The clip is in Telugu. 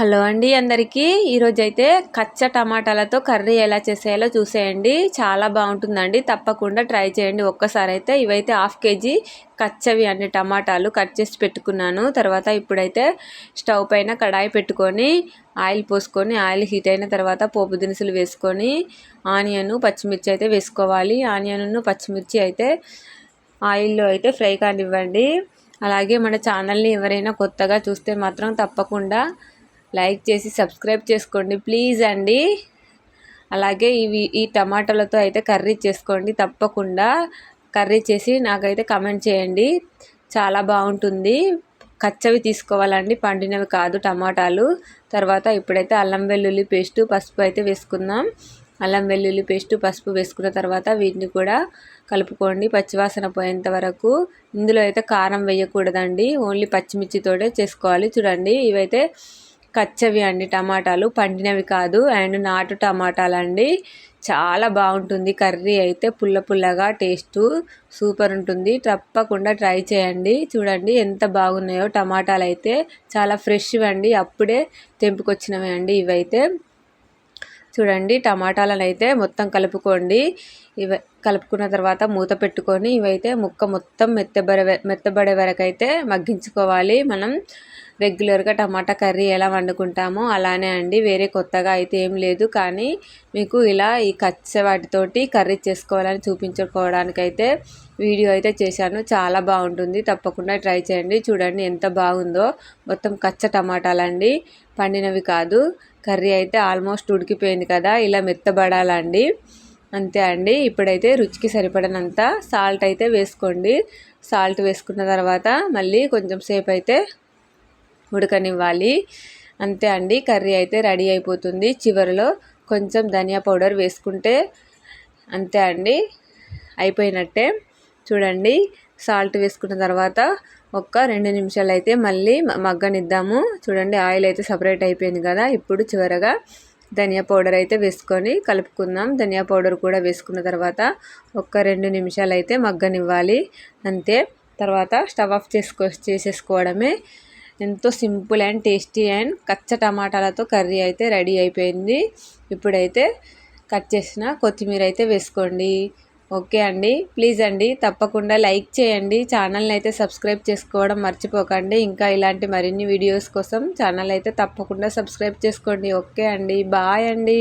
హలో అండి అందరికీ. ఈరోజు అయితే కచ్చ టమాటాలతో కర్రీ ఎలా చేసేయాలో చూసేయండి. చాలా బాగుంటుందండి. తప్పకుండా ట్రై చేయండి. ఒక్కసారి అయితే ఇవైతే హాఫ్ కేజీ కచ్చవి అన్ని టమాటాలు కట్ చేసి పెట్టుకున్నాను. తర్వాత ఇప్పుడైతే స్టవ్ పైన కడాయి పెట్టుకొని ఆయిల్ పోసుకొని ఆయిల్ హీట్ అయిన తర్వాత పోపు దినుసులు వేసుకొని ఆనియన్ పచ్చిమిర్చి అయితే వేసుకోవాలి. ఆనియన్ను పచ్చిమిర్చి అయితే ఆయిల్లో అయితే ఫ్రై కానివ్వండి. అలాగే మన ఛానల్ని ఎవరైనా కొత్తగా చూస్తే మాత్రం తప్పకుండా లైక్ చేసి సబ్స్క్రైబ్ చేసుకోండి ప్లీజ్ అండి. అలాగే ఇవి ఈ టమాటాలతో అయితే కర్రీ చేసుకోండి తప్పకుండా. కర్రీ చేసి నాకైతే కమెంట్ చేయండి. చాలా బాగుంటుంది. కచ్చవి తీసుకోవాలండి పండినవి కాదు టమాటాలు. తర్వాత ఇప్పుడైతే అల్లం వెల్లుల్లి పేస్ట్ పసుపు అయితే వేసుకుందాం. అల్లం వెల్లుల్లి పేస్ట్ పసుపు వేసుకున్న తర్వాత వీటిని కూడా కలుపుకోండి పచ్చివాసన పోయేంత వరకు. ఇందులో అయితే కారం వేయకూడదండి. ఓన్లీ పచ్చిమిర్చితోటే చేసుకోవాలి. చూడండి ఇవైతే కచ్చవి అండి టమాటాలు. పండినవి కాదు అండ్ నాటు టమాటాలు అండి చాలా బాగుంటుంది. కర్రీ అయితే పుల్ల పుల్లగా టేస్ట్ సూపర్ ఉంటుంది. తప్పకుండా ట్రై చేయండి. చూడండి ఎంత బాగున్నాయో టమాటాలు అయితే చాలా ఫ్రెష్ అండి. అప్పుడే తెంపుకొచ్చినవి అండి ఇవైతే. చూడండి టమాటాలను అయితే మొత్తం కలుపుకోండి. ఇవ కలుపుకున్న తర్వాత మూత పెట్టుకొని ఇవైతే ముక్క మొత్తం మెత్తబడే మెత్తబడే వరకు అయితే మగ్గించుకోవాలి. మనం రెగ్యులర్గా టమాటా కర్రీ ఎలా వండుకుంటామో అలానే అండి. వేరే కొత్తగా అయితే ఏం లేదు. కానీ మీకు ఇలా ఈ కచ్చే వాటితోటి కర్రీ చేసుకోవాలని చూపించుకోవడానికైతే వీడియో అయితే చేశాను. చాలా బాగుంటుంది. తప్పకుండా ట్రై చేయండి. చూడండి ఎంత బాగుందో. మొత్తం కచ్చ టమాటాలండి. పండినవి కాదు. కర్రీ అయితే ఆల్మోస్ట్ ఉడికిపోయింది కదా ఇలా మెత్తబడాలండి. అంతే అండి ఇప్పుడైతే రుచికి సరిపడనంత సాల్ట్ అయితే వేసుకోండి. సాల్ట్ వేసుకున్న తర్వాత మళ్ళీ కొంచెం సేపు అయితే ఉడకనివ్వాలి. అంతే అండి కర్రీ అయితే రెడీ అయిపోతుంది. చివరిలో కొంచెం ధనియా పౌడర్ వేసుకుంటే అంతే అండి అయిపోయినట్టే. చూడండి సాల్ట్ వేసుకున్న తర్వాత ఒక్క రెండు నిమిషాలు అయితే మళ్ళీ మగ్గనిద్దాము. చూడండి ఆయిల్ అయితే సపరేట్ అయిపోయింది కదా. ఇప్పుడు చివరగా ధనియా పౌడర్ అయితే వేసుకొని కలుపుకుందాం. ధనియా పౌడర్ కూడా వేసుకున్న తర్వాత ఒక్క రెండు నిమిషాలు అయితే మగ్గనివ్వాలి. అంతే. తర్వాత స్టవ్ ఆఫ్ చేసుకో చేసేసుకోవడమే. ఎంతో సింపుల్ అండ్ టేస్టీ అండ్ కచ్చ టమాటాలతో కర్రీ అయితే రెడీ అయిపోయింది. ఇప్పుడైతే కట్ చేసిన కొత్తిమీర అయితే వేసుకోండి. ఓకే అండి. ప్లీజ్ అండి తప్పకుండా లైక్ చేయండి. ఛానల్ని అయితే సబ్స్క్రైబ్ చేసుకోవడం మర్చిపోకండి. ఇంకా ఇలాంటి మరిన్ని వీడియోస్ కోసం ఛానల్ అయితే తప్పకుండా సబ్స్క్రైబ్ చేసుకోండి. ఓకే అండి. బాయ్ అండి.